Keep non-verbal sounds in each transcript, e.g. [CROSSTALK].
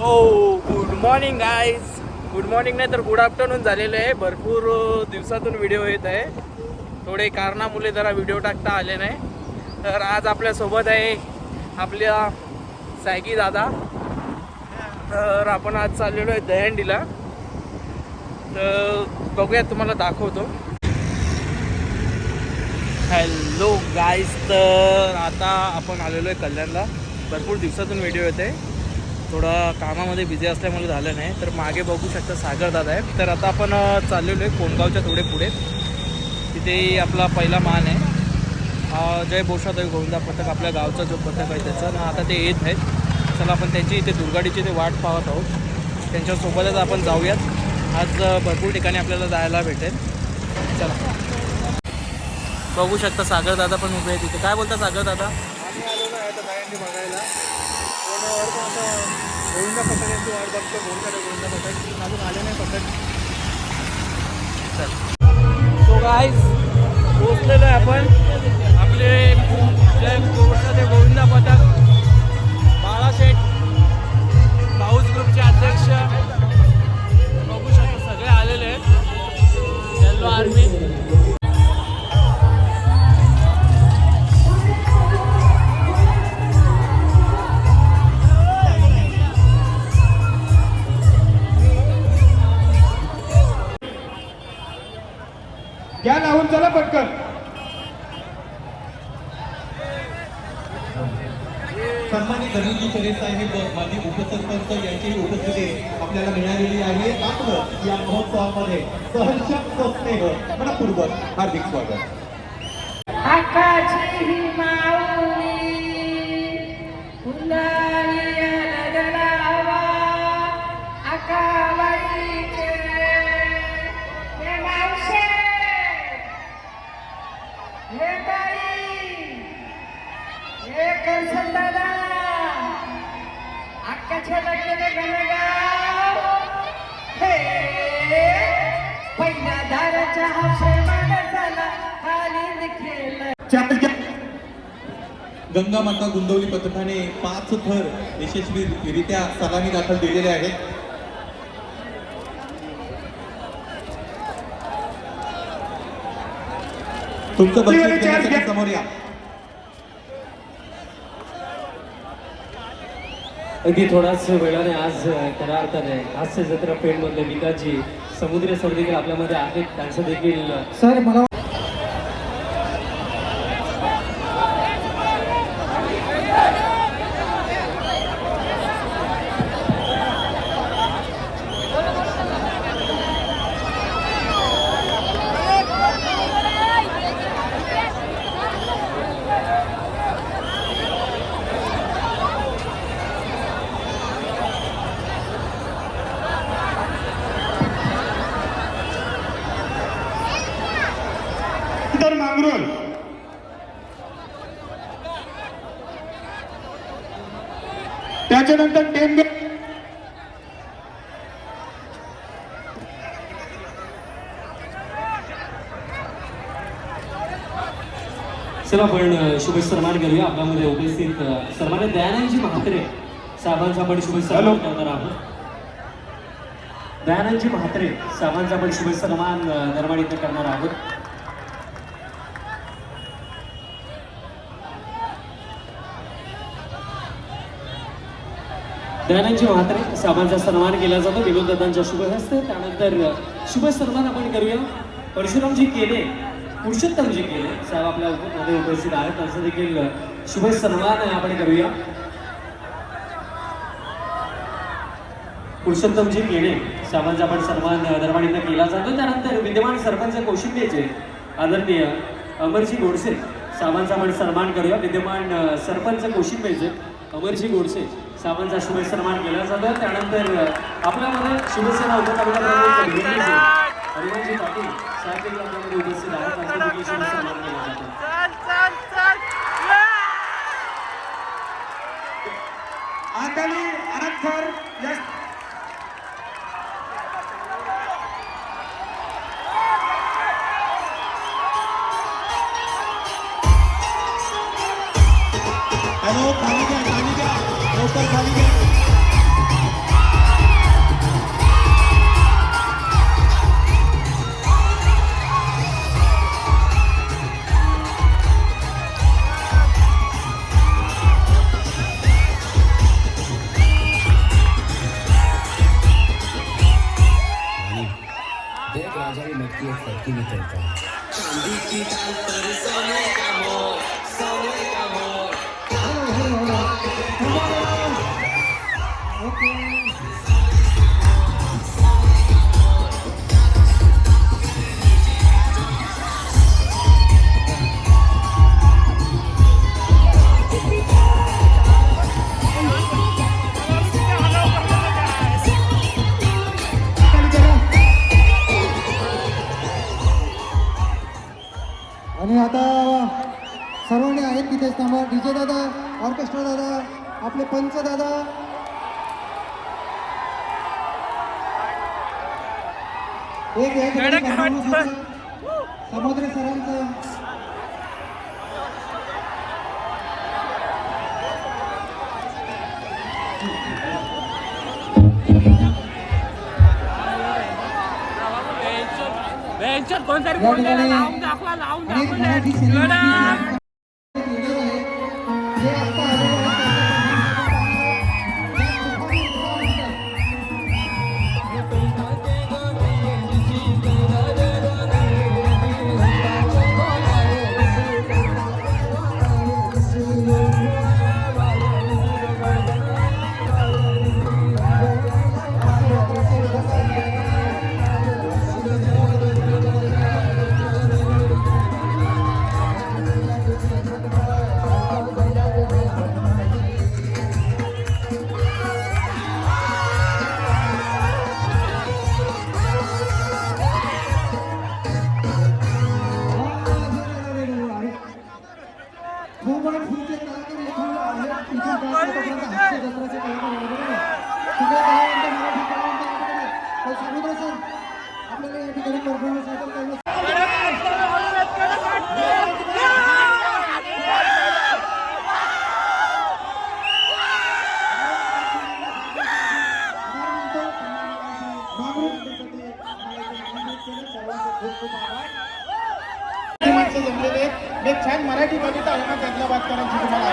हो good morning guys good morning नाही तर गुड आफ्टरनून झालेलं आहे. भरपूर दिवसातून व्हिडिओ येत आहे. थोडे कारणामुळे जरा व्हिडिओ टाकता आले नाही. तर आज आपल्यासोबत आहे आपल्या सायकी दादा. तर आपण आज चाललेलो आहे दहंडीला तर बघूया तुम्हाला दाखवतो. हॅलो गाईज तर आता आपण आलेलो आहे कल्याणला. भरपूर दिवसातून व्हिडिओ येत आहे. थोडा कामामध्ये बिझी असल्यामुळे झालं नाही. तर मागे बघू शकता सागर दादा आहे तर आता आपण चाललेलो आहे कोणगावच्या थोडे पुढे. तिथे आपला पहिला मान आहे. जय बोशादेव गोविंदा पथक आपल्या गावचा जो पथक आहे त्याचा. ना आता ते येत आहेत. चला आपण त्यांची इथे दुर्गाडीची ते वाट पाहत आहोत. त्यांच्यासोबतच आपण जाऊयात. आज भरपूर ठिकाणी आपल्याला जायला भेटेल. चला. बघू शकता सागर दादा पण उभे आहे तिथे काय बोलता सागर दादा? आम्ही आलेलो आहे आता बघायला. गोविंदा पथक यांची वाट बघतो. गोविंदा गोविंदा पथक अजून आले नाही पथक सो गाईज पोचलेलो आहे आपण. आपले जय ते गोविंदा पथक बाळाशेठ पाऊस ग्रुपचे अध्यक्ष. बघू शकतो सगळे आलेले आहेत. येल्लो आर्मी चला पटकन. सन्मानित धनंजी चरे साहेब माजी उपसरपंच यांची उपस्थिती आपल्याला मिळालेली आहे. मात्र या महोत्सवामध्ये सहर्ष स्नेह मनपूर्वक हार्दिक स्वागत. गंगा माता गुंदवली पथकाने पाच थर यशस्वीरित्या सलामी दाखल दिलेले आहेत. तुमचं बक्षीस. समोर या. अगदी थोडाच वेळाने आज खऱ्या अर्थाने हास्य जत्रा पेणमधले विकासजी समुद्र सर देखील आपल्यामध्ये आहेत. त्यांचं देखील सर मला तर मांगरोल त्याच्यानंतर टेंबे चला आपण अ, शुभ सन्मान करूया. आपल्यामध्ये उपस्थित अ, सन्मान्य दयानंदजी म्हात्रे साहेबांचा आपण शुभ सन्मान करणार आहोत. दयानंदजी म्हात्रे साहेबांचा आपण शुभ सन्मान निर्माण इथे करणार आहोत. दयानंदजी म्हात्रे साहेबांचा सन्मान केला जातो विनोददादांच्या शुभ हस्ते. त्यानंतर शुभ सन्मान आपण करूया. परशुरामजी केले पुरुषोत्तमजी केले. साहेब आपल्या मध्ये उपस्थित आहेत त्यांचं देखील शुभ सन्मान आपण करूया. पुरुषोत्तमजी केले साहेबांचा आपण सन्मान अ, केला जातो. त्यानंतर विद्यमान सरपंच कौशिंबेचे आदरणीय अमरजी गोडसे साहेबांचा आपण सन्मान करूया. विद्यमान सरपंच कौशिंबेचे अमरजी गोडसे. साहेबांचा शुभ सन्मान केला जातो. त्यानंतर आपल्यामध्ये शिवसेना उपकार्यक्रमाचे हरिभाऊजी पाटील साहेब देखील आपल्यामध्ये उपस्थित आहेत. त्यांचा सन्मान केला जातो. चल आताली आठ थर एक या ठिकाणी कडक परफॉर्मन्स वाटतं. होता. समुद्र सरांचं या ठिकाणी अनेक मराठी सिनेमा माणसं जमलेले आहेत. एक छान मराठी कविता आहे ना त्यातल्या बातकरांची तुम्हाला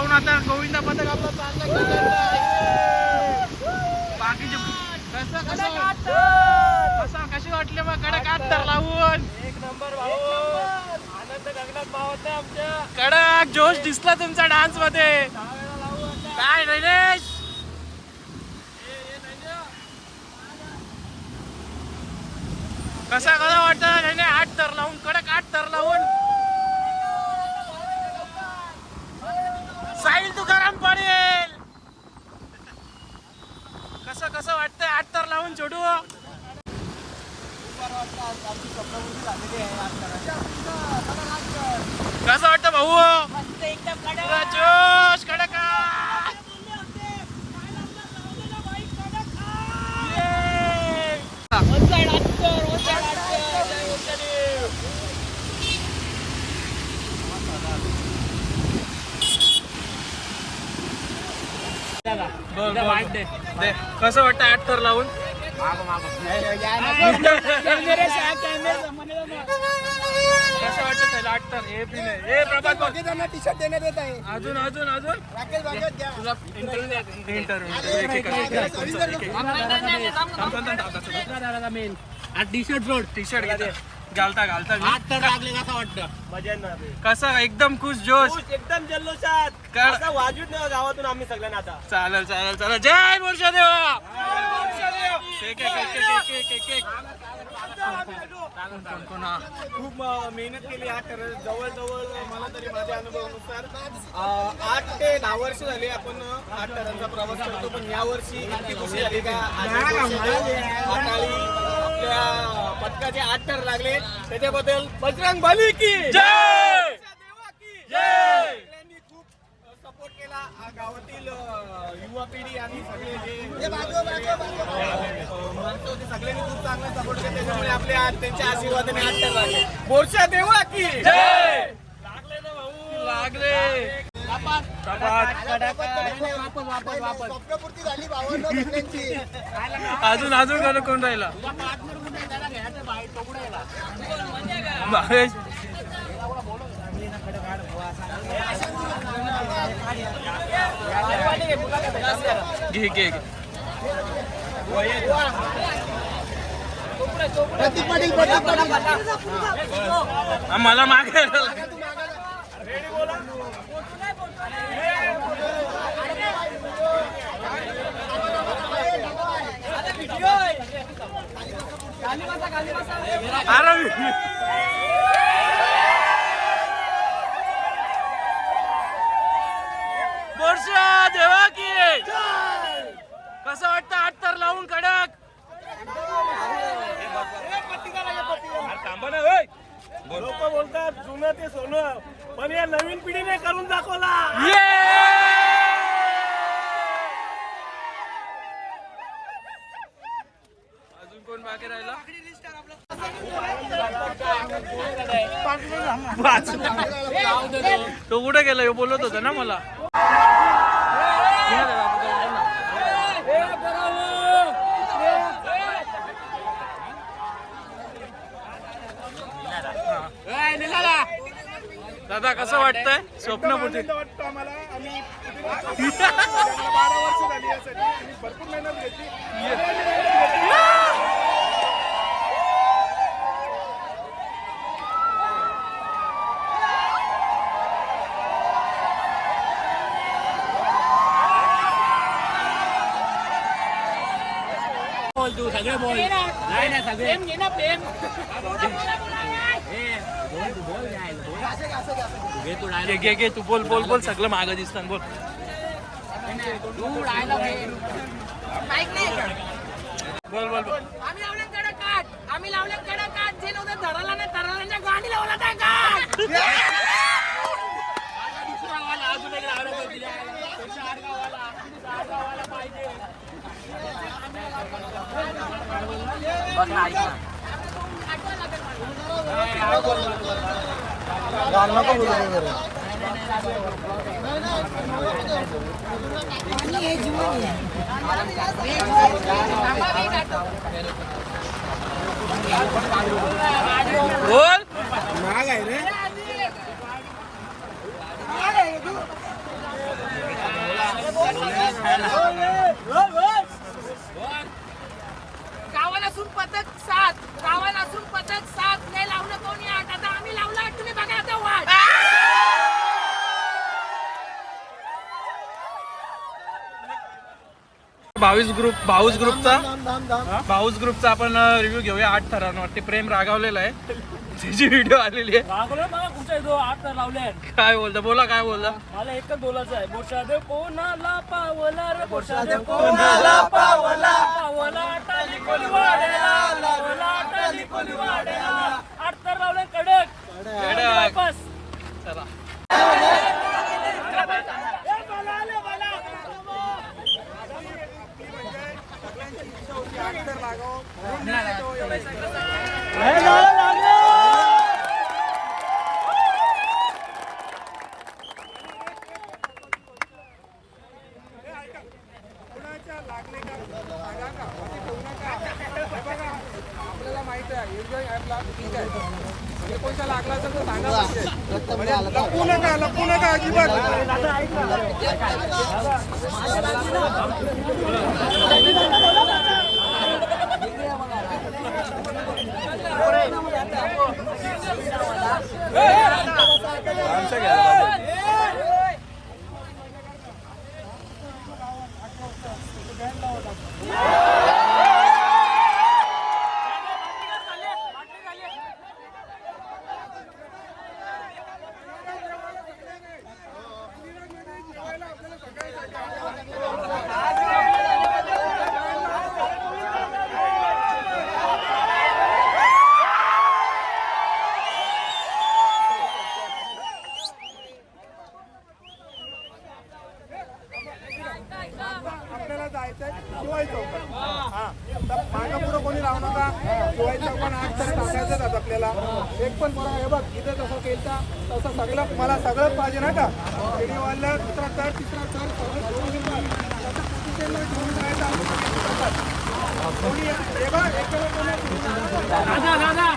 लावून आता गोविंदा पथक आपला बाकीचे कसं कसं? कसं कशी वाटले मग कडक हात तर लावून. एक नंबर भाऊ. आनंद गगनात मावत आमच्या. कडक जोश दिसला तुमचा डान्समध्ये. काय नैनेश? कसा कसा वाटतं आठ तर लावून कडक आठ तर लावून साहिल तुकाराम पडेल कसं कसं वाटतंय लावून छोडू कसं वाटतं भाऊ? जोश कडक. कसं वाटतं आठ तर लावून? कसं वाटतं त्याला आठ तर हे बी नाही हे प्रभात बघ. टी शर्ट देण्यात येत आहे. अजून अजून अजून? राकेश बागेत द्या. तुझा इंटरव्ह्यू इंटरव्ह्यू एक एक एक एक तुमचं एक एक. थांब, थांब, थांब, थांब, थांब. टी शर्ट जोड टी शर्ट घालता घालता. घालता मी. लागले कसं वाटतं. कसा एकदम खुश जोश. एकदम जल्लोषात. का- असं नाही गावातून आम्ही सगळ्यांना आता. चालेल चालेल चालेल. जय मोर्चादेवा एक खूप मेहनत केली आठ तर जवळजवळ मला तरी माझ्या अनुभवानुसार आठ ते दहा वर्ष झाले आपण आठ टरांचा प्रवास करतो पण या वर्षी इतकी खुशी झाली का आपल्या पथकाचे आठ टर लागले त्याच्याबद्दल बजरंग बली की जय देवा की जय सगळ्यांनी खूप गावातील युवा पिढी आणि सगळे जे अ, माणसं होती सगळ्यांनी खूप चांगला सपोर्ट केला. त्याच्यामुळे आपले आज त्यांच्या आशीर्वादाने टर लागले. देवा की! जय! लागले ना भाऊ. लागले. अजून अजून कोण कोण राहिला? भावेश घे घे मला मागे अरे बोरशा देवा की कसं वाटतं आठ तर लावून कडक? लोक बोलतात जुनं ते सोनं पण या नवीन पिढीने करून दाखवला. ये! अजून कोण बाकी राहिला. तो कुठे गेला? बोलत होता ना मला घ्या दादा, आता जाऊ दे ना. दादा कसं वाटतंय? स्वप्नपुटी वाटतं आम्हाला. आम्ही बारा वर्ष झाली यासाठी आणि भरपूर मेहनत घेतली. घे घे घे तू बोल बोल बोल सगळं मागं दिसतं बोल. बोल बोल बोल. आम्ही लावले कडक काठ. आम्ही लावले कडक काठ. जे नव्हतं धराला नाही धराला गाणी लावला त्या काठ बोल गावाला असून पथक सात गावाला असून पथक सात नाही लावलं कोणी आठ आता आम्ही लावलं आठ तुम्ही बघा आता वाट बावीस ग्रुप बावीस ग्रुपचा? बावीस ग्रुपचा आपण रिव्ह्यू घेऊया. आठ थरांवरती प्रेम रागावलेला आहे. [LAUGHS] त्याची व्हिडिओ आलेली आहे. रागवलं मला कुठे येतो आठ तर लावले काय बोलता? बोला काय बोलता? मला एकच बोलायचं आहे. आपल्याला माहीत आहे एन्जॉय ॲपला ठीक आहे कोणता लागला तर सांगा लपू नका लपू नका अजिबात आमच्या लावू नका शिवायचं पण आठ तर टाकायचंच आता आपल्याला. एक पण बरं हे बघ इथे जसं केलं तसं सगळं मला सगळंच पाहिजे ना का? वाढलं दुसरा तर तिसरा तर सगळं घेऊन जायचं. हे बघ, दादा